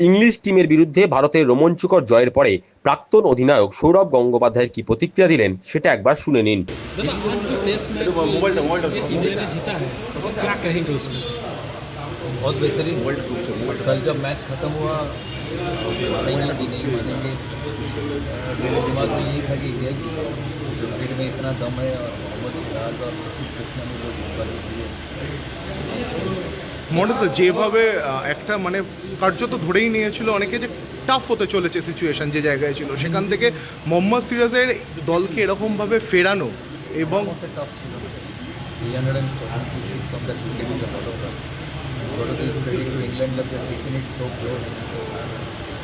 English টিমের বিরুদ্ধে ভারতের রোমাঞ্চকর জয়ের পরে প্রাক্তন অধিনায়ক সৌরভ গঙ্গোপাধ্যায়ের কি প্রতিক্রিয়া দিলেন সেটা একবার শুনে নিন दादा आज जो टेस्ट मैच मोबाइल इंडिया ने जीता है तो क्या कहेंगे उसमें बहुत बेहतरीन कल जब मैच खत्म हुआ मानेंगे कि नहीं मानेंगे मेरे दिमाग में यही था कि इंडिया की क्रिकेट में इतना दम है और मोहम्मद सिराज और प्रसिद्ध कृष्णा ने जो बल्ले दिए মনে যেভাবে একটা মানে কার্য তো ধরেই নিয়েছিল অনেকে যে টাফ হতে চলেছে সিচুয়েশন যে জায়গায় ছিল। সেখান থেকে মোহাম্মদ সিরাজের দলকে এরকমভাবে ফেরানো এবং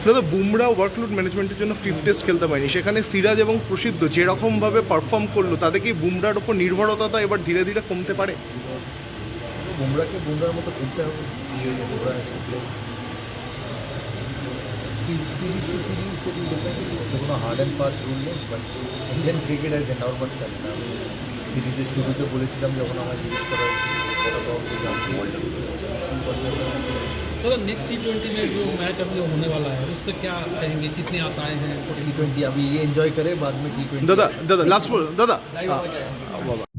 দাদা বুমরা ওয়ার্কলোড ম্যানেজমেন্টের জন্য ফিফ টেস্ট খেলতে পারেনি। সেখানে সিরাজ এবং প্রসিদ্ধ যেরকমভাবে পারফর্ম করল তাদেরকে বুমরার ওপর নির্ভরতা এবার ধীরে ধীরে কমতে পারে? বুমরাকে বুমরার মতো খেলতে হবে Bumrah has to play series to series set depend কোনো হার্ড অ্যান্ড ফাস্ট রুল নেই but Indian cricket has enormous stamina আমি সিরিজের শুরুতে বলেছিলাম যখন আমার জিজ্ঞেস করা दादा नेक्स्ट टी ट्वेंटी में जो मैच अब जो होने वाला है उस पर क्या कहेंगे कितनी आशाएं हैं टी ट्वेंटी अभी ये एंजॉय करे बाद में टी ट्वेंटी দাদা দাদা লাস্ট দাদা लाइव हो जाए